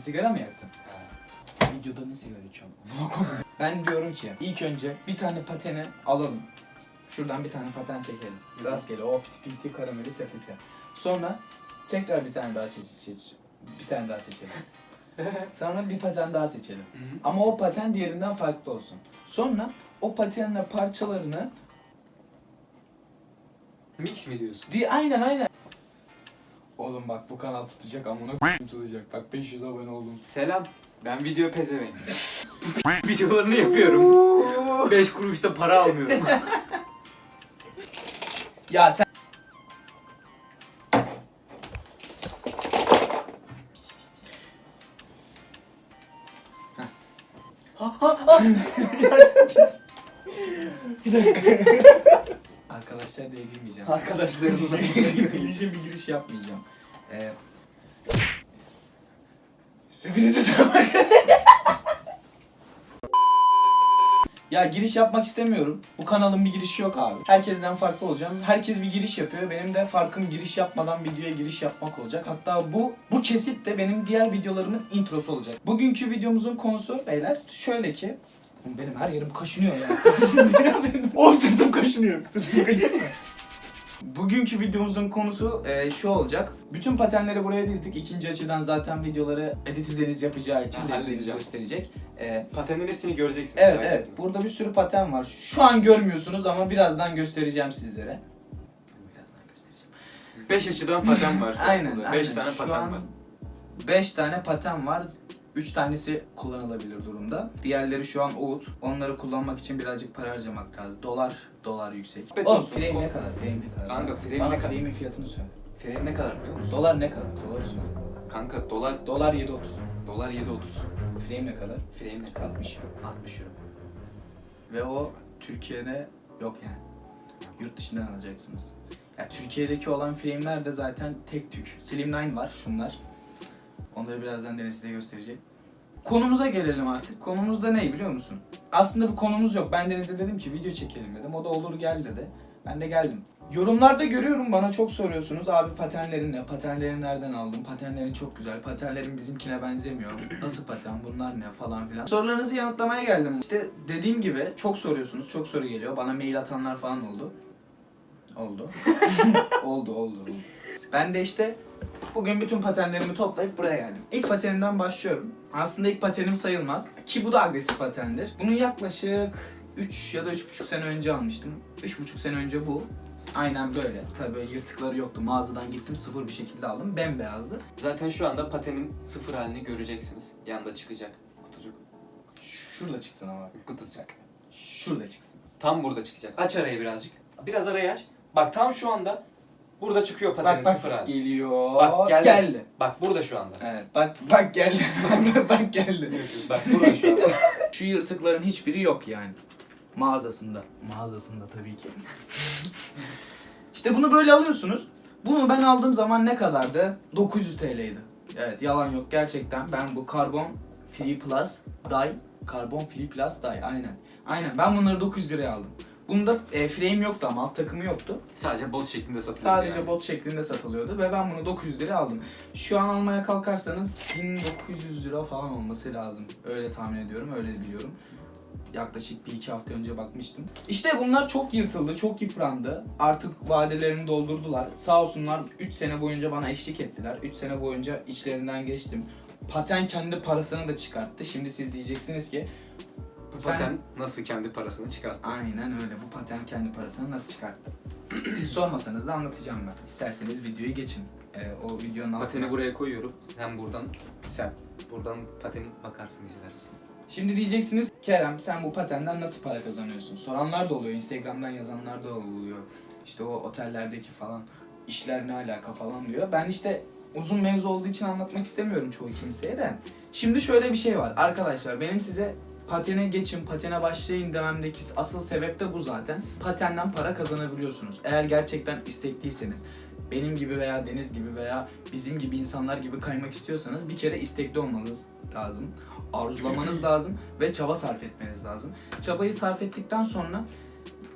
sigara mı yaktın? Videoda ne sigara içiyorum? ben diyorum ki ilk önce bir tane pateni alalım. Şuradan bir tane paten çekelim. Rastgele o piti piti karameli sepeti. Sonra tekrar bir tane daha seç, seç bir tane daha seçelim. Sonra bir paten daha seçelim. Ama o paten diğerinden farklı olsun. Sonra o patenle parçalarını Mix mi diyorsun? Di aynen aynen. Oğlum bak bu kanal tutacak amına koyayım tutacak. Bak 500 abone oldum. Selam. Ben video pezevenk. Videolarını yapıyorum. 5 kuruş da para almıyorum. Ya sen bir dakika. Arkadaşlar diye girmeyeceğim. Arkadaşlarımıza. Klişe bir giriş yapmayacağım. Ee, hepinize selam Ya giriş yapmak istemiyorum. Bu kanalın bir girişi yok abi. Herkesten farklı olacağım. Herkes bir giriş yapıyor. Benim de farkım giriş yapmadan videoya giriş yapmak olacak. Hatta bu bu kesit de benim diğer videolarımın introsu olacak. Bugünkü videomuzun konusu beyler şöyle ki Oğlum benim her yerim kaşınıyor ya. benim o sırtım kaşınıyor. Sırtım kaşınıyor. Bugünkü videomuzun konusu e, şu olacak. Bütün patenleri buraya dizdik. İkinci açıdan zaten videoları editi Deniz yapacağı için Ha, Deniz halledeceğim. gösterecek. E, Patenlerin hepsini göreceksin. evet merak evet. etme. Burada bir sürü paten var. Şu an görmüyorsunuz ama birazdan göstereceğim sizlere. Birazdan göstereceğim. 5 açıdan paten var. şu an Aynen. burada. aynen. 5 tane Şu paten an var. 5 tane paten var. 3 tanesi kullanılabilir durumda. Diğerleri şu an oğut. Onları kullanmak için birazcık para harcamak lazım. Dolar dolar yüksek. Evet, Oğlum olsun. frame ne kadar? Frame ne kadar? Kanka, frame Bana ne kadar? frame'in fiyatını söyle. Frame ne kadar biliyor musun? Dolar ne kadar? Dolar söyle. Kanka dolar Dolar 7.30. dolar 7.30. Frame ne kadar? Frame ne kadar? 60 euro. 60 euro. Ve o Türkiye'de yok yani. Yurt dışından alacaksınız. Ya Türkiye'deki olan frame'ler de zaten tek tük. Slimline var şunlar. Onları birazdan Deniz size gösterecek. Konumuza gelelim artık. Konumuz da ne biliyor musun? Aslında bir konumuz yok. Ben Deniz'e dedim ki video çekelim dedim. O da olur gel dedi. Ben de geldim. Yorumlarda görüyorum bana çok soruyorsunuz. Abi patenlerin ne? Patenleri nereden aldın? Patenlerin çok güzel. Patenlerin bizimkine benzemiyor. Nasıl paten? Bunlar ne? Falan filan. Sorularınızı yanıtlamaya geldim. İşte dediğim gibi çok soruyorsunuz. Çok soru geliyor. Bana mail atanlar falan oldu. Oldu. oldu, oldu, oldu. Ben de işte bugün bütün patenlerimi toplayıp buraya geldim. İlk patenimden başlıyorum. Aslında ilk patenim sayılmaz. Ki bu da agresif patendir. Bunu yaklaşık 3 ya da 3,5 sene önce almıştım. 3,5 sene önce bu. Aynen böyle. Tabii böyle yırtıkları yoktu. Mağazadan gittim sıfır bir şekilde aldım. Bembeyazdı. Zaten şu anda patenin sıfır halini göreceksiniz. Yanda çıkacak. Kutucuk. Şurada çıksın ama. Kutucuk. Şurada çıksın. Tam burada çıkacak. Aç arayı birazcık. Biraz arayı aç. Bak tam şu anda burada çıkıyor patenin Bak bak sıfır hali. geliyor. Bak, geldi. geldi. Bak burada şu anda. Evet bak bak geldi. bak, bak geldi. Bak burada şu anda. Şu yırtıkların hiçbiri yok yani. Mağazasında. Mağazasında tabii ki. işte bunu böyle alıyorsunuz. Bunu ben aldığım zaman ne kadardı? 900 TL'ydi. Evet yalan yok gerçekten. Ben bu Carbon Free Plus Dye. Carbon Free Plus Dye aynen. Aynen ben bunları 900 liraya aldım. Bunda e, frame yoktu ama alt takımı yoktu. Sadece bot şeklinde satılıyor. Sadece yani. bot şeklinde satılıyordu ve ben bunu 900 liraya aldım. Şu an almaya kalkarsanız 1900 lira falan olması lazım. Öyle tahmin ediyorum, öyle biliyorum. Yaklaşık bir iki hafta önce bakmıştım. İşte bunlar çok yırtıldı, çok yıprandı. Artık vadelerini doldurdular. Sağ olsunlar 3 sene boyunca bana eşlik ettiler. 3 sene boyunca içlerinden geçtim. Paten kendi parasını da çıkarttı. Şimdi siz diyeceksiniz ki Bu sen- paten nasıl kendi parasını çıkarttı? Aynen öyle. Bu paten kendi parasını nasıl çıkarttı? Siz sormasanız da anlatacağım ben. İsterseniz videoyu geçin. Ee, o videonun altına. Pateni buraya koyuyorum. Sen buradan, sen buradan pateni bakarsın izlersin. Şimdi diyeceksiniz Kerem sen bu patenden nasıl para kazanıyorsun? Soranlar da oluyor. Instagram'dan yazanlar da oluyor. İşte o otellerdeki falan işler ne alaka falan diyor. Ben işte uzun mevzu olduğu için anlatmak istemiyorum çoğu kimseye de. Şimdi şöyle bir şey var. Arkadaşlar benim size patene geçin, patene başlayın dememdeki asıl sebep de bu zaten. Patenden para kazanabiliyorsunuz. Eğer gerçekten istekliyseniz. Benim gibi veya Deniz gibi veya bizim gibi insanlar gibi kaymak istiyorsanız bir kere istekli olmanız lazım. Arzulamanız lazım ve çaba sarf etmeniz lazım. Çabayı sarf ettikten sonra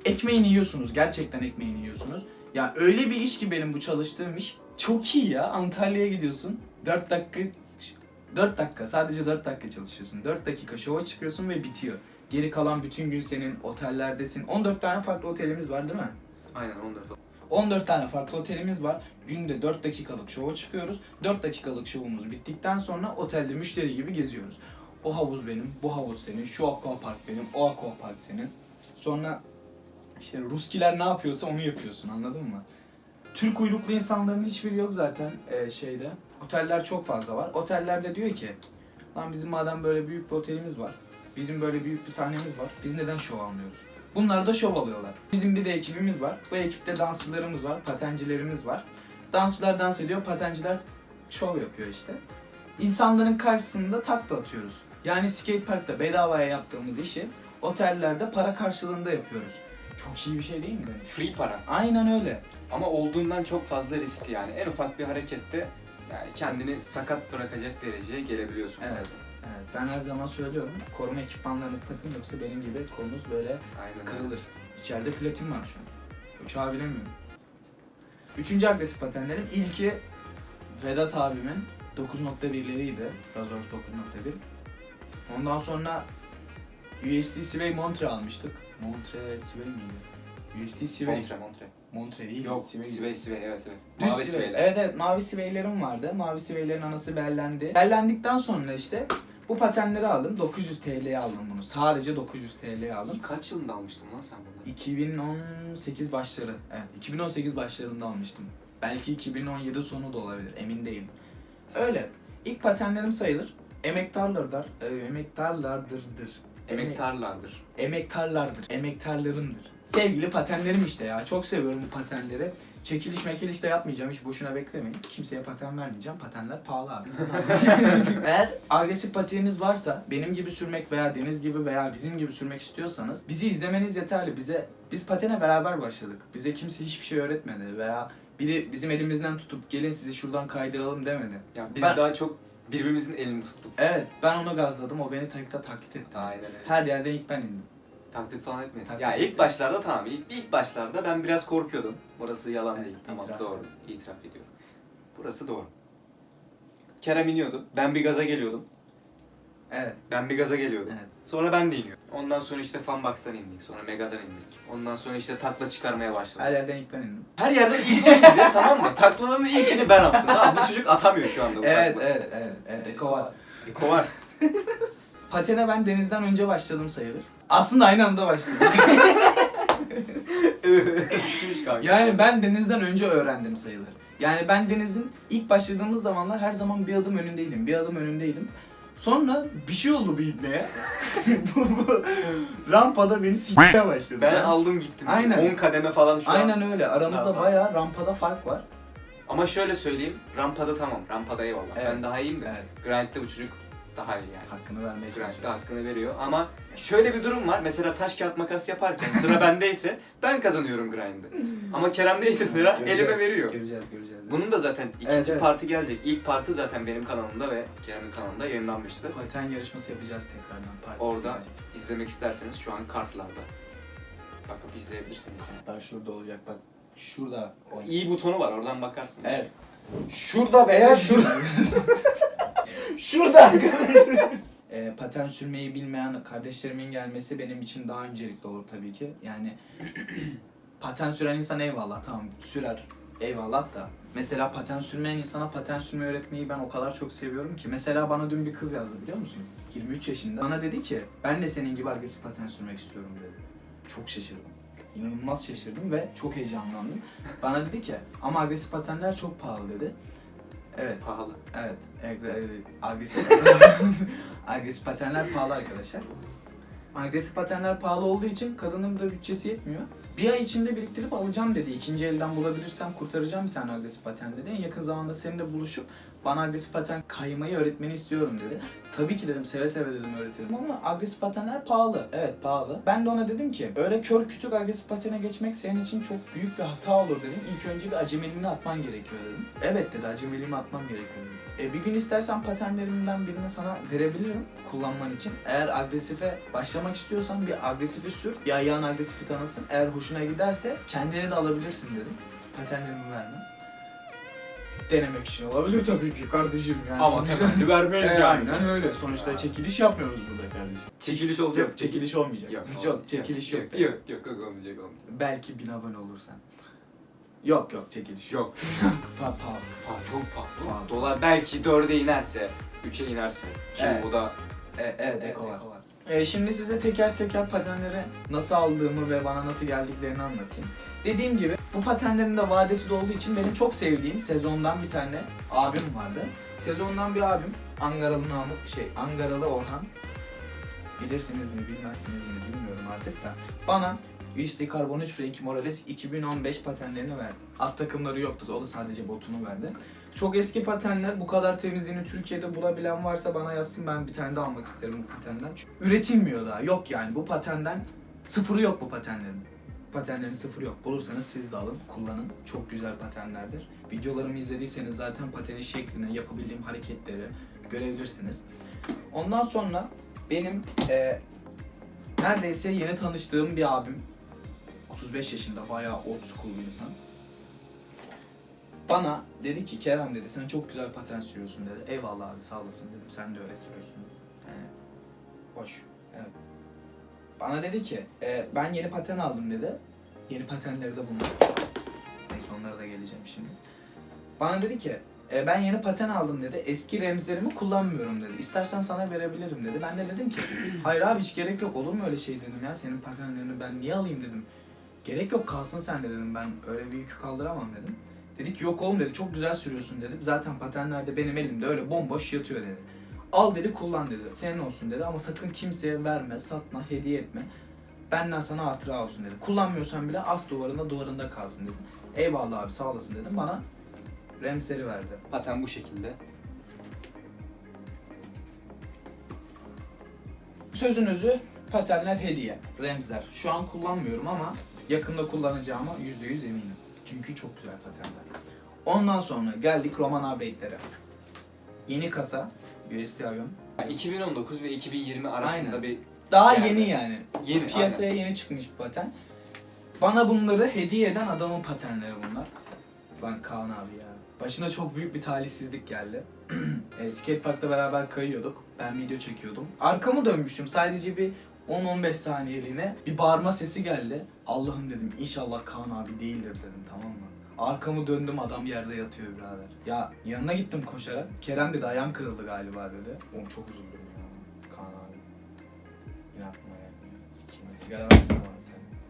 ekmeğini yiyorsunuz. Gerçekten ekmeğini yiyorsunuz. Ya öyle bir iş ki benim bu çalıştığım iş. Çok iyi ya. Antalya'ya gidiyorsun. 4 dakika 4 dakika, sadece 4 dakika çalışıyorsun. 4 dakika şova çıkıyorsun ve bitiyor. Geri kalan bütün gün senin otellerdesin. 14 tane farklı otelimiz var değil mi? Aynen 14. 14 tane farklı otelimiz var. Günde 4 dakikalık şova çıkıyoruz. 4 dakikalık şovumuz bittikten sonra otelde müşteri gibi geziyoruz. O havuz benim, bu havuz senin, şu aquapark benim, o aquapark senin. Sonra işte Ruskiler ne yapıyorsa onu yapıyorsun anladın mı? Türk uyruklu insanların hiçbiri yok zaten e, şeyde. Oteller çok fazla var. Otellerde diyor ki, lan bizim madem böyle büyük bir otelimiz var, bizim böyle büyük bir sahnemiz var, biz neden şov almıyoruz? Bunlar da şov alıyorlar. Bizim bir de ekibimiz var. Bu ekipte dansçılarımız var, patencilerimiz var. Dansçılar dans ediyor, patenciler şov yapıyor işte. İnsanların karşısında takla atıyoruz. Yani skate parkta bedavaya yaptığımız işi otellerde para karşılığında yapıyoruz. Çok iyi bir şey değil mi? Free para. Aynen öyle. Ama olduğundan çok fazla riskli yani. En ufak bir harekette yani kendini sakat bırakacak dereceye gelebiliyorsun. Evet. Evet, ben her zaman söylüyorum. Koruma ekipmanlarınızı takın yoksa benim gibi kolunuz böyle Aynen öyle. kırılır. İçeride platin var şu an. Uçağı bilemiyorum. Üçüncü agresif patenlerim ilki Vedat abimin 9.1'leriydi. Razors 9.1. Ondan sonra USD Sway Montre almıştık. Montre Sway miydi? USD Sway. Montre, Montre. Montre değil. Yok, Sway. Sway, Sway, evet evet. Düz Mavi Sway. Sway'ler. Evet evet mavi Sway'lerim vardı. Mavi Sway'lerin anası bellendi. Bellendikten sonra işte bu patenleri aldım. 900 TL'ye aldım bunu. Sadece 900 TL'ye aldım. Kaç yılında almıştın lan sen bunu? 2018 başları. Evet, 2018 başlarında almıştım. Belki 2017 sonu da olabilir, emin değilim. Öyle. İlk patenlerim sayılır. Emektarlardır. E, emektarlardırdır. Emektarlardır. Emektarlardır. Emektarlarımdır. Sevgili patenlerim işte ya. Çok seviyorum bu patenleri. Çekiliş mekiliş de yapmayacağım. Hiç boşuna beklemeyin. Kimseye paten vermeyeceğim. Patenler pahalı abi. Eğer agresif pateniniz varsa benim gibi sürmek veya Deniz gibi veya bizim gibi sürmek istiyorsanız bizi izlemeniz yeterli. Bize biz patene beraber başladık. Bize kimse hiçbir şey öğretmedi veya biri bizim elimizden tutup gelin sizi şuradan kaydıralım demedi. Ya biz Ben- daha çok birbirimizin elini tuttuk. Evet ben onu gazladım. O beni tekrar taklit etti. Aynen öyle. Her yerden ilk ben indim. Taklit falan etmedik. Taklit ya ettim. ilk başlarda tamam. İlk, ilk başlarda ben biraz korkuyordum. Burası yalan Evet, değil. Tamam itiraf. doğru. İtiraf ediyorum. Burası doğru. Kerem iniyordu. Ben bir gaza geliyordum. Evet. Ben bir gaza geliyordum. Evet. Sonra ben de iniyordum. Ondan sonra işte Funbox'tan indik. Sonra Mega'dan indik. Ondan sonra işte takla çıkarmaya başladık. Her yerden ilk ben indim. Her yerden ilk o indi tamam mı? Taklaların ilkini ben attım. Tamam bu çocuk atamıyor şu anda. bu Evet, takla. evet, evet, evet. Eko var. E, kovar. Patene ben denizden önce başladım sayılır. Aslında aynı anda. Kimmiş kanka? yani ben denizden önce öğrendim sayılır. Yani ben denizin ilk başladığımız zamanlar her zaman bir adım önündeydim. Bir adım önündeydim. Sonra bir şey oldu bu ibneye. bu, bu rampada beni s**meye başladı. Ben aldım gittim. Aynen. 10 kademe falan şu an. Aynen öyle. Aramızda Rampa. bayağı rampada fark var. Ama şöyle söyleyeyim. Rampada tamam. Rampada eyvallah. Evet. Ben daha iyiyim de. Evet. Grind'de bu çocuk daha iyi yani. Hakkını vermeye çalışıyoruz. hakkını veriyor ama şöyle bir durum var. Mesela taş kağıt makas yaparken sıra bendeyse ben kazanıyorum grind'ı. Ama Kerem'deyse sıra Göreceğiz, elime veriyor. Göreceğiz, göreceğiz. Bunun da zaten ikinci Evet, evet. parti gelecek. İlk parti zaten benim kanalımda ve Kerem'in kanalında yayınlanmıştı. Paten yarışması yapacağız tekrardan. Partisi Orada gelecek. izlemek isterseniz şu an kartlarda. Bakıp izleyebilirsiniz. Hatta şurada olacak bak. Şurada. İyi butonu var oradan bakarsınız. Evet. Şurada veya şurada. şurada arkadaşlar. E, paten sürmeyi bilmeyen kardeşlerimin gelmesi benim için daha öncelikli olur tabii ki. Yani paten süren insan eyvallah tamam sürer eyvallah da. Mesela paten sürmeyen insana paten sürmeyi öğretmeyi ben o kadar çok seviyorum ki. Mesela bana dün bir kız yazdı biliyor musun? 23 yaşında. Bana dedi ki ben de senin gibi agresif paten sürmek istiyorum dedi. Çok şaşırdım. İnanılmaz şaşırdım ve çok heyecanlandım. Bana dedi ki ama agresif patenler çok pahalı dedi. Evet. Pahalı. Evet. e, Agresif agresif patenler pahalı arkadaşlar. Agresif patenler pahalı olduğu için kadının da bütçesi yetmiyor. Bir ay içinde biriktirip alacağım dedi. İkinci elden bulabilirsem kurtaracağım bir tane agresif paten dedi. En yakın zamanda seninle buluşup bana agresif paten kaymayı öğretmeni istiyorum dedi. Tabii ki dedim seve seve dedim öğretirim ama agresif patenler pahalı. Evet pahalı. Ben de ona dedim ki öyle kör kütük agresif patene geçmek senin için çok büyük bir hata olur dedim. İlk önce bir acemiliğini atman gerekiyor dedim. Evet dedi acemiliğimi atmam gerekiyor dedim. E, bir gün istersen patenlerimden birini sana verebilirim kullanman için. Eğer agresife başlamak istiyorsan bir agresifi sür. Bir ayağın agresifi tanısın. Eğer hoşuna giderse kendine de alabilirsin dedim. Patenlerimi vermem. Denemek için olabilir tabii ki kardeşim yani. Ama sonuçta- temelli vermeyiz E, yani. Aynen öyle. Sonuçta Ya. çekiliş yapmıyoruz burada kardeşim. Çekiliş olacak. Yok, çekiliş olmayacak. Yok, Hiç yok, çekiliş yok. Yok, yok, yok, olmayacak, olmayacak. Belki bin abone olursan. Yok yok çekiliş yok. Yok. Pa, pa. Aa, çok pahalı. Dolar belki 4'e inerse, 3'e inerse. Şimdi Evet. bu da E, evet, Evet, eko var. Eko var. E, şimdi size teker teker patenleri nasıl aldığımı ve bana nasıl geldiklerini anlatayım. Dediğim gibi bu patenlerin de vadesi de olduğu için benim çok sevdiğim sezondan bir tane abim vardı. Sezondan bir abim Angaralı Namık şey Angaralı Orhan bilirsiniz mi bilmezsiniz mi bilmiyorum artık da bana USD Carbon 3 Frankie Morales 2015 patenlerini verdi. At takımları yoktu. O da sadece botunu verdi. Çok eski patenler. Bu kadar temizliğini Türkiye'de bulabilen varsa bana yazsın. Ben bir tane de almak isterim bu patenden. Çünkü üretilmiyor daha. Yok yani bu patenden sıfırı yok bu patenlerin. Patenlerin sıfırı yok. Bulursanız siz de alın, kullanın. Çok güzel patenlerdir. Videolarımı izlediyseniz zaten patenin şeklini, yapabildiğim hareketleri görebilirsiniz. Ondan sonra benim e, neredeyse yeni tanıştığım bir abim 35 yaşında bayağı old school bir insan. Bana dedi ki Kerem dedi sen çok güzel paten sürüyorsun dedi. Eyvallah abi sağ olasın dedim sen de öyle sürüyorsun. Yani hoş. Evet. Bana dedi ki "E, ben yeni paten aldım dedi. Yeni patenleri de bunlar. Neyse onlara da geleceğim şimdi. Bana dedi ki "E, ben yeni paten aldım dedi. Eski remzlerimi kullanmıyorum dedi. İstersen sana verebilirim dedi. Ben de dedim ki hayır abi hiç gerek yok olur mu öyle şey dedim ya. Senin patenlerini ben niye alayım dedim. Gerek yok kalsın sen de dedim. Ben öyle bir yükü kaldıramam dedim. Dedi ki yok oğlum dedi çok güzel sürüyorsun dedim. Zaten patenler de benim elimde öyle bomboş yatıyor dedi. Al dedi kullan dedi. Senin olsun dedi ama sakın kimseye verme, satma, hediye etme. Benden sana hatıra olsun dedi. Kullanmıyorsan bile as duvarında duvarında kalsın dedim. Eyvallah abi sağ olasın dedim. Bana remseri verdi. paten bu şekilde. Sözünüzü patenler hediye. Remzler. Şu an kullanmıyorum ama yakında kullanacağıma %100 eminim. Çünkü çok güzel patenler. Ondan sonra geldik Roman update'lere. Yeni kasa USD Ion. Yani 2019 ve 2020 arasında Aynen. bir Daha Yani. yeni yani. yeni Piyasaya yeni çıkmış bir paten. Bana bunları hediye eden adamın patenleri bunlar. Lan Kaan abi ya. Başına çok büyük bir talihsizlik geldi. e, skateparkta beraber kayıyorduk. Ben video çekiyordum. Arkamı dönmüştüm. Sadece bir 10-15 saniyeliğine bir bağırma sesi geldi. Allah'ım dedim inşallah Kaan abi değildir dedim tamam mı? Arkamı döndüm adam yerde yatıyor birader. Ya yanına gittim koşarak. Kerem dedi ayağım kırıldı galiba dedi. Oğlum çok üzüldüm ya. Kaan abi. Yine aklıma geldi. ya. Sikeyim, Sigara versene bana.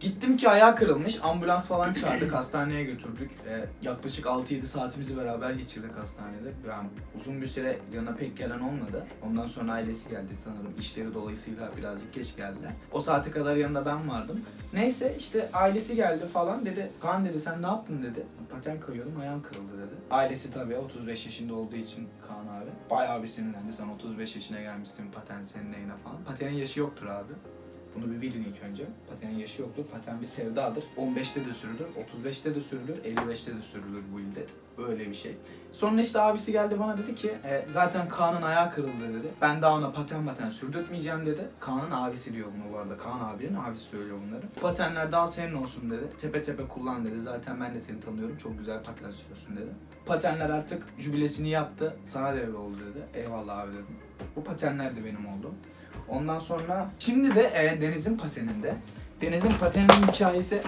Gittim ki ayağı kırılmış. Ambulans falan çağırdık. hastaneye götürdük. Ee, yaklaşık 6-7 saatimizi beraber geçirdik hastanede. Yani uzun bir süre yanına pek gelen olmadı. Ondan sonra ailesi geldi sanırım. İşleri dolayısıyla birazcık geç geldiler. O saate kadar yanında ben vardım. Neyse işte ailesi geldi falan dedi. Kaan dedi sen ne yaptın dedi. Paten kayıyordum ayağım kırıldı dedi. Ailesi tabii 35 yaşında olduğu için Kaan abi. Bayağı bir sinirlendi. Sen 35 yaşına gelmişsin paten senin neyine falan. Patenin yaşı yoktur abi. Bunu bir bilin ilk önce. Patenin yaşı yoktur. Paten bir sevdadır. 15'te de sürülür, 35'te de sürülür, 55'te de sürülür bu ildet. Öyle bir şey. Sonra işte abisi geldi bana dedi ki e, zaten Kaan'ın ayağı kırıldı dedi. Ben daha ona paten paten sürdürtmeyeceğim dedi. Kaan'ın abisi diyor bunu bu arada. Kaan abinin abisi söylüyor bunları. Patenler daha senin olsun dedi. Tepe tepe kullan dedi. Zaten ben de seni tanıyorum. Çok güzel paten sürüyorsun dedi. Patenler artık jübilesini yaptı. Sana devroldu dedi. Eyvallah abi dedim. Bu patenler de benim oldu. Ondan sonra şimdi de e, Deniz'in pateninde. Deniz'in pateninin hikayesi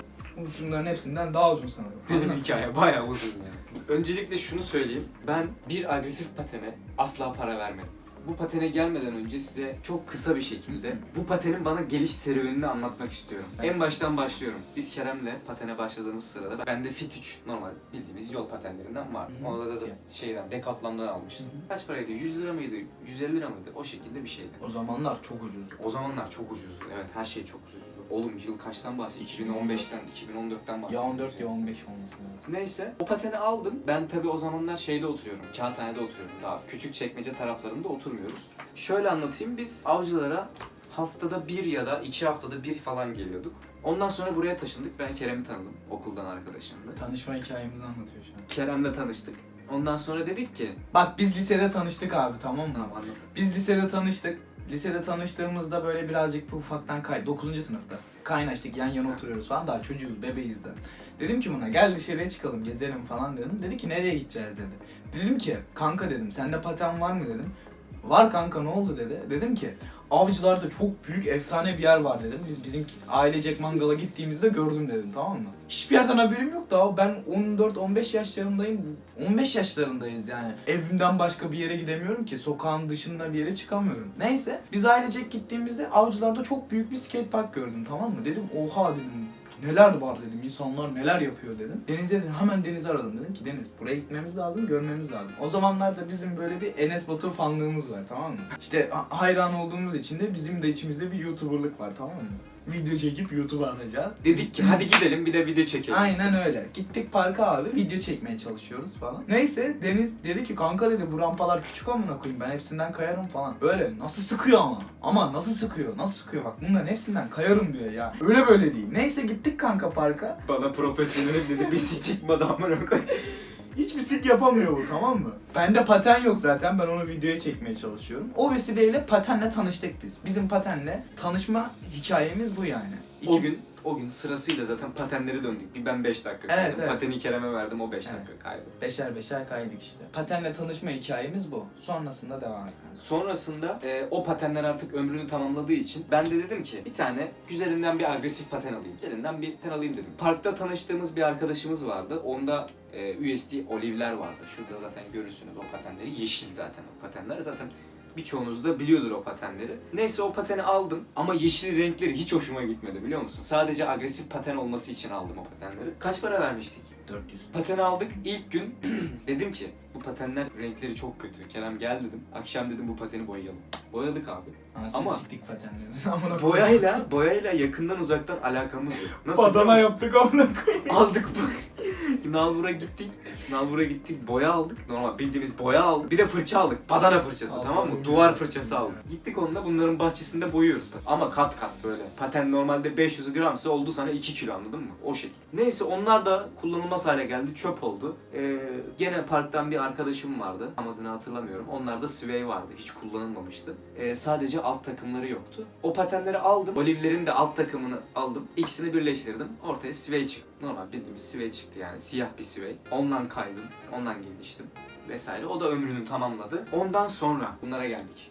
şunların hepsinden daha uzun sanırım. Benim hikaye bayağı uzun ya. Öncelikle şunu söyleyeyim. Ben bir agresif patene asla para vermedim. Bu patene gelmeden önce size çok kısa bir şekilde bu patenin bana geliş serüvenini anlatmak istiyorum. En baştan başlıyorum. Biz Kerem'le patene başladığımız sırada ben de Fit 3 normal bildiğimiz yol patenlerinden var. Orada da şeyden Decathlon'dan almıştım. Kaç paraydı? 100 lira mıydı? 150 lira mıydı? O şekilde bir şeydi. O zamanlar çok ucuzdu. O zamanlar çok ucuzdu. Evet her şey çok ucuzdu. Oğlum yıl kaçtan bahsediyorsun? 2015'ten, 2014'ten Ya bahsediyorsun. 14 ya 15 olması lazım. Neyse o pateni aldım. Ben tabii o zamanlar şeyde oturuyorum. Kağıthane'de oturuyorum. Daha küçük çekmece taraflarında oturmuyoruz. Şöyle anlatayım biz avcılara haftada bir ya da iki haftada bir falan geliyorduk. Ondan sonra buraya taşındık. Ben Kerem'i tanıdım. Okuldan arkadaşımdı. Tanışma hikayemizi anlatıyor şu an. Kerem'le tanıştık. Ondan sonra dedik ki... Bak biz lisede tanıştık abi tamam mı? Tamam anlat. Biz lisede tanıştık. Lisede tanıştığımızda böyle birazcık bir ufaktan kay 9. sınıfta kaynaştık yan yana oturuyoruz falan daha çocuğuz bebeğiz de. Dedim ki buna gel dışarıya çıkalım gezelim falan dedim. Dedi ki nereye gideceğiz dedi. Dedim ki kanka dedim sende paten var mı dedim. Var kanka ne oldu dedi. Dedim ki Avcılar'da çok büyük efsane bir yer var dedim. Biz bizim ailecek mangala gittiğimizde gördüm dedim tamam mı? Hiçbir yerden haberim yok daha. Ben 14-15 yaşlarındayım. 15 yaşlarındayız yani. Evimden başka bir yere gidemiyorum ki. Sokağın dışında bir yere çıkamıyorum. Neyse biz ailecek gittiğimizde Avcılar'da çok büyük bir skate park gördüm tamam mı? Dedim oha dedim neler var dedim. insanlar neler yapıyor dedim. Deniz'e dedim, hemen Deniz'i aradım dedim ki Deniz buraya gitmemiz lazım, görmemiz lazım. O zamanlarda bizim böyle bir Enes Batur fanlığımız var tamam mı? İşte ha- hayran olduğumuz için de bizim de içimizde bir YouTuber'lık var tamam mı? Video çekip YouTube'a atacağız. Dedik ki hadi gidelim bir de video çekelim. Aynen öyle. Gittik parka abi video çekmeye çalışıyoruz falan. Neyse Deniz dedi ki kanka dedi bu rampalar küçük amına koyayım ben hepsinden kayarım falan. Böyle nasıl sıkıyor ama. Ama nasıl sıkıyor nasıl sıkıyor bak bunların hepsinden kayarım diyor ya. Öyle böyle değil. Neyse gittik kanka parka. Bana profesyonel dedi bir sik çıkmadı amına koy. Hiç bisik yapamıyor bu tamam mı? Bende paten yok zaten ben onu videoya çekmeye çalışıyorum. O vesileyle patenle tanıştık biz. Bizim patenle tanışma hikayemiz bu yani. O İki- gün o gün sırasıyla zaten patenleri döndük. Bir ben 5 dakika Evet, kaydım. evet. Pateni Kerem'e verdim o 5 Evet. dakika kaydı. Beşer beşer kaydık işte. Patenle tanışma hikayemiz bu. Sonrasında devam et. kanka. Sonrasında e, o patenler artık ömrünü tamamladığı için ben de dedim ki bir tane güzelinden bir agresif paten alayım. Güzelinden bir paten alayım dedim. Parkta tanıştığımız bir arkadaşımız vardı. Onda e, USD Olive'ler vardı. Şurada zaten görürsünüz o patenleri. Yeşil zaten o patenler. Zaten birçoğunuz da biliyordur o patenleri. Neyse o pateni aldım ama yeşil renkleri hiç hoşuma gitmedi biliyor musun? Sadece agresif paten olması için aldım o patenleri. Kaç para vermiştik? 400. Paten aldık ilk gün dedim ki bu patenler renkleri çok kötü. Kerem gel dedim. Akşam dedim bu pateni boyayalım. Boyadık abi. Anasını Ama- siktik patenleri. Amına koyayım. Boyayla boyayla yakından uzaktan alakamız yok. Nasıl biliyor Badana musun? yaptık amına koyayım. aldık bu. Nalbur'a gittik. Nalbur'a gittik. Boya aldık. Normal bildiğimiz boya aldık. Bir de fırça aldık. Badana fırçası Allah'ım tamam mı? Duvar fırçası aldık. Gittik onunla bunların bahçesinde boyuyoruz. Ama kat kat böyle. Paten normalde 500 gramsa oldu sana 2 kilo anladın mı? O şekil. Neyse onlar da kullanılmaz hale geldi. Çöp oldu. Ee, gene parktan bir arkadaşım vardı. Adını hatırlamıyorum. Onlarda Sway vardı. Hiç kullanılmamıştı. Ee, sadece alt takımları yoktu. O patenleri aldım. Olive'lerin de alt takımını aldım. İkisini birleştirdim. Ortaya Sway çıktı. Normal bildiğimiz Sway çıktı yani. Siyah bir Sway. Ondan kaydım. Ondan geliştim. Vesaire. O da ömrünü tamamladı. Ondan sonra bunlara geldik.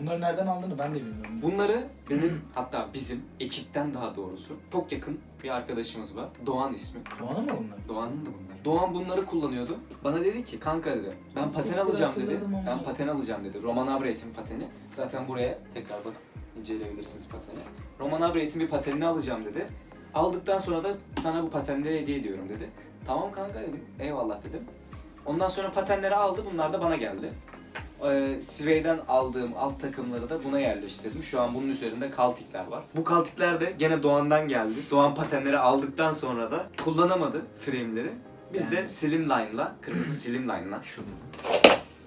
Bunları nereden aldığını ben de bilmiyorum. Bunları benim hatta bizim ekipten daha doğrusu çok yakın bir arkadaşımız var. Doğan ismi. Doğan'a mı bunlar? Doğan'ın da bunlar. Doğan bunları kullanıyordu. Bana dedi ki kanka dedi ben paten Siktir alacağım dedi. hatırladım. Ben paten alacağım dedi. Roman Abreit'in pateni. Zaten buraya tekrar bakıp inceleyebilirsiniz pateni. Roman Abreit'in bir patenini alacağım dedi. Aldıktan sonra da sana bu patenleri hediye ediyorum dedi. Tamam kanka dedim. Eyvallah dedim. Ondan sonra patenleri aldı. Bunlar da bana geldi. Ee, Sway'den aldığım alt takımları da buna yerleştirdim. Şu an bunun üzerinde kaltikler var. Bu kaltikler de gene Doğan'dan geldi. Doğan patenleri aldıktan sonra da kullanamadı frame'leri. Biz de. Slimline'la, kırmızı Slimline'la şurada.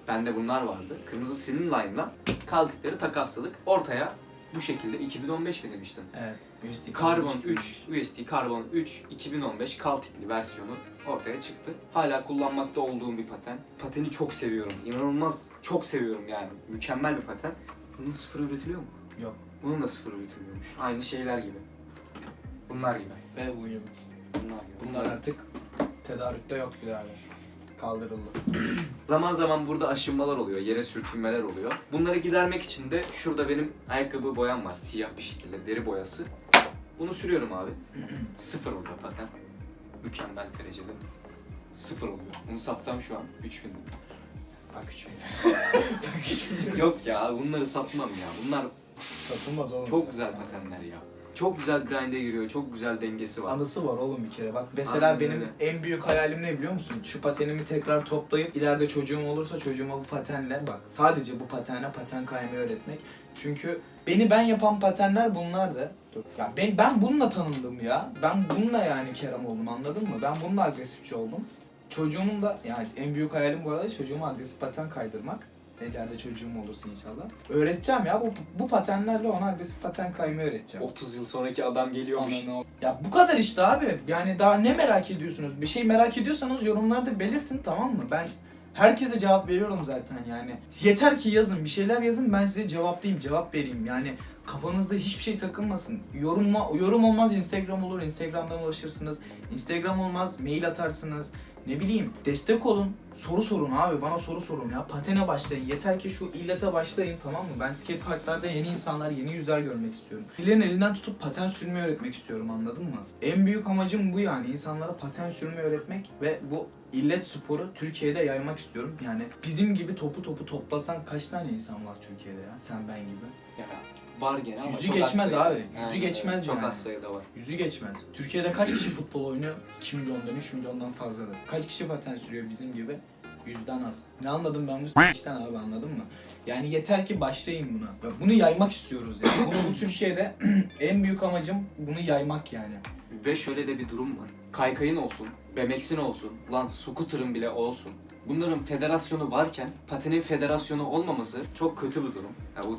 Bende bunlar vardı. Kırmızı Slimline'la kaltikleri takasladık. Ortaya bu şekilde 2015 mi demiştin? Evet. USD Carbon çıkmış. 3, USD Carbon 3 2015 kaltikli versiyonu ortaya çıktı. Hala kullanmakta olduğum bir paten. Pateni çok seviyorum. İnanılmaz çok seviyorum yani. Mükemmel bir paten. Bunun sıfır üretiliyor mu? Yok. Bunun da sıfır üretiliyormuş. Aynı şeyler gibi. Bunlar gibi. Ve bu gibi. Bunlar gibi. Bunlar artık tedarikte yok birader. Kaldırıldı. Zaman zaman burada aşınmalar oluyor, yere sürtünmeler oluyor. Bunları gidermek için de şurada benim ayakkabı boyam var. Siyah bir şekilde, deri boyası. Bunu sürüyorum abi. Sıfır oluyor paten. Mükemmel derecede. Sıfır oluyor. Bunu satsam şu an 3000 lira. Bak üç bin. Bak üç bin. Yok ya bunları satmam ya. Bunlar Satılmaz oğlum. çok güzel patenler ya. Çok güzel grind'e giriyor, çok güzel dengesi var. Anısı var oğlum bir kere. Bak mesela Aynen benim öyle. en büyük hayalim ne biliyor musun? Şu patenimi tekrar toplayıp ileride çocuğum olursa çocuğuma bu patenle bak sadece bu patenle paten kaymayı öğretmek. Çünkü beni ben yapan patenler bunlardı. Ya ben ben bununla tanındım ya. Ben bununla yani Kerem oldum anladın mı? Ben bununla agresifçi oldum. Çocuğumun da yani en büyük hayalim bu arada çocuğuma agresif paten kaydırmak. İleride çocuğum olursa inşallah. Öğreteceğim ya bu, bu patenlerle ona agresif paten kaymayı öğreteceğim. 30 yıl sonraki adam geliyormuş. Ananı al- Ya bu kadar işte abi. Yani daha ne merak ediyorsunuz? Bir şey merak ediyorsanız yorumlarda belirtin tamam mı? Ben herkese cevap veriyorum zaten yani. Yeter ki yazın, bir şeyler yazın ben size cevaplayayım, cevap vereyim. Yani kafanızda hiçbir şey takılmasın. Yorum, yorum olmaz Instagram olur, Instagram'dan ulaşırsınız. Instagram olmaz mail atarsınız. Ne bileyim destek olun. Soru sorun abi bana soru sorun ya. Patene başlayın. Yeter ki şu illete başlayın tamam mı? Ben skate parklarda yeni insanlar, yeni yüzler görmek istiyorum. Birilerinin elinden tutup paten sürmeyi öğretmek istiyorum anladın mı? En büyük amacım bu yani. insanlara paten sürmeyi öğretmek ve bu illet sporu Türkiye'de yaymak istiyorum. Yani bizim gibi topu topu toplasan kaç tane insan var Türkiye'de ya? Sen ben gibi. Ya, var gene ama Yüzü çok az geçmez sayıda. abi, yüzü geçmez Çok yani. az sayıda var. Yüzü geçmez. Türkiye'de kaç kişi futbol oynuyor? 2 milyondan, 3 milyondan fazladır. Kaç kişi paten sürüyor bizim gibi? Yüzden az. Ne anladım ben bu s***den abi anladın mı? Yani yeter ki başlayın buna. Bunu yaymak istiyoruz yani. Bunu bu Türkiye'de en büyük amacım bunu yaymak yani. Ve şöyle de bir durum var. Kaykayın olsun, BMX'in olsun, lan scooter'ın bile olsun. Bunların federasyonu varken patenin federasyonu olmaması çok kötü bir durum. Ya bu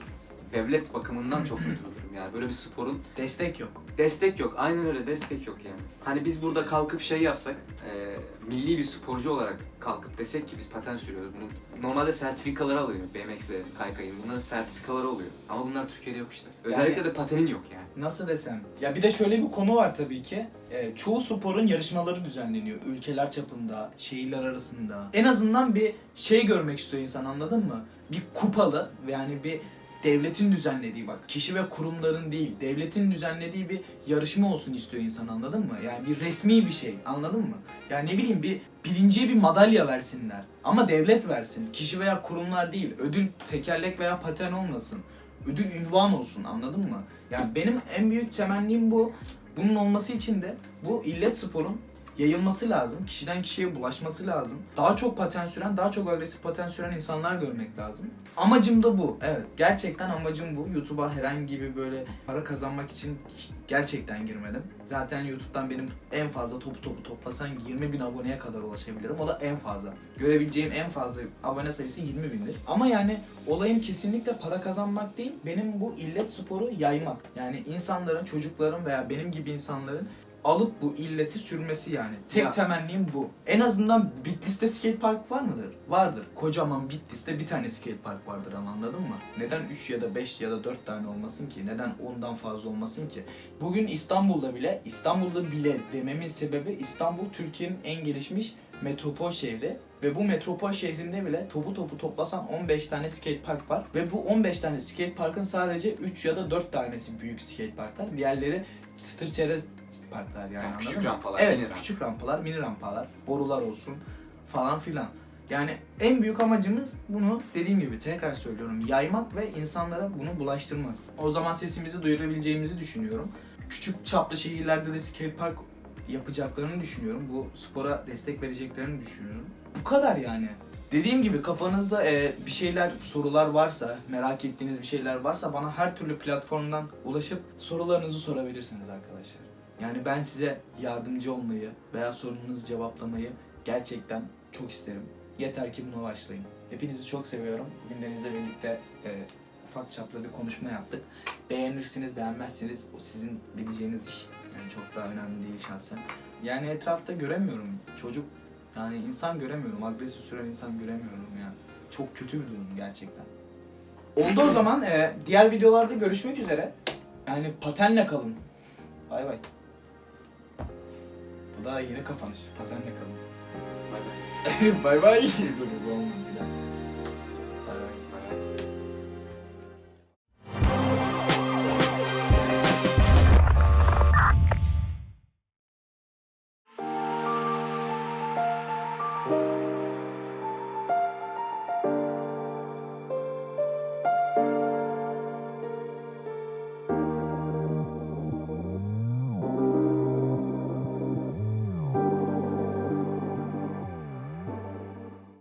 devlet bakımından çok kötü bir durum. Yani böyle bir sporun Destek yok. destek yok. Aynen öyle destek yok yani. Hani biz burada kalkıp şey yapsak, e, milli bir sporcu olarak kalkıp desek ki biz paten sürüyoruz. Bunun normalde sertifikaları alıyor BMX'le, kaykayın. Bunların sertifikaları oluyor. Ama bunlar Türkiye'de yok işte. Özellikle de patenin yok yani. Nasıl desem? Ya bir de şöyle bir konu var tabii ki. Ee, çoğu sporun yarışmaları düzenleniyor. Ülkeler çapında, şehirler arasında. En azından bir şey görmek istiyor insan anladın mı? Bir kupalı yani bir devletin düzenlediği bak kişi ve kurumların değil devletin düzenlediği bir yarışma olsun istiyor insan anladın mı? Yani bir resmi bir şey anladın mı? Yani ne bileyim bir birinciye bir madalya versinler ama devlet versin kişi veya kurumlar değil ödül tekerlek veya paten olmasın ödül ünvan olsun anladın mı? Yani benim en büyük temennim bu. Bunun olması için de bu illet sporun yayılması lazım. Kişiden kişiye bulaşması lazım. Daha çok paten süren, daha çok agresif paten süren insanlar görmek lazım. Amacım da bu. Evet, gerçekten amacım bu. YouTube'a herhangi bir böyle para kazanmak için gerçekten girmedim. Zaten YouTube'dan benim en fazla topu topu toplasan 20 bin aboneye kadar ulaşabilirim. O da en fazla. Görebileceğim en fazla abone sayısı 20 bindir. Ama yani olayım kesinlikle para kazanmak değil. Benim bu illet sporu yaymak. Yani insanların, çocukların veya benim gibi insanların alıp bu illeti sürmesi yani. Tek Ya. temennim bu. En azından Bitlis'te skate park var mıdır? Vardır. Kocaman Bitlis'te bir tane skate park vardır ama anladın mı? Neden 3 ya da 5 ya da 4 tane olmasın ki? Neden 10'dan fazla olmasın ki? Bugün İstanbul'da bile, İstanbul'da bile dememin sebebi İstanbul Türkiye'nin en gelişmiş metropol şehri ve bu metropol şehrinde bile topu topu toplasan 15 tane skate park var ve bu 15 tane skate parkın sadece 3 ya da 4 tanesi büyük skate parklar. Diğerleri çıtır çerez parklar yani. Yani küçük mı? rampalar, Evet, mini küçük rampalar, mini rampalar, borular olsun falan filan. Yani en büyük amacımız bunu dediğim gibi tekrar söylüyorum yaymak ve insanlara bunu bulaştırmak. O zaman sesimizi duyurabileceğimizi düşünüyorum. Küçük çaplı şehirlerde de skate park yapacaklarını düşünüyorum. Bu spora destek vereceklerini düşünüyorum. Bu kadar yani. Dediğim gibi kafanızda e, bir şeyler, sorular varsa, merak ettiğiniz bir şeyler varsa bana her türlü platformdan ulaşıp sorularınızı sorabilirsiniz arkadaşlar. Yani ben size yardımcı olmayı veya sorununuzu cevaplamayı gerçekten çok isterim. Yeter ki buna başlayın. Hepinizi çok seviyorum. Bugün Deniz'le birlikte e, ufak çaplı bir konuşma yaptık. Beğenirsiniz, beğenmezseniz o sizin bileceğiniz iş. Yani çok daha önemli değil şahsen. Yani etrafta göremiyorum. Çocuk yani insan göremiyorum. Agresif süren insan göremiyorum ya. Çok kötü bir durum gerçekten. Oldu o zaman. e, diğer videolarda görüşmek üzere. Yani patenle kalın. Bay bay. Bu da yeni kapanış. Patenle kalın. Bay bay. bay bay. Dur, bu olmadı bir dakika.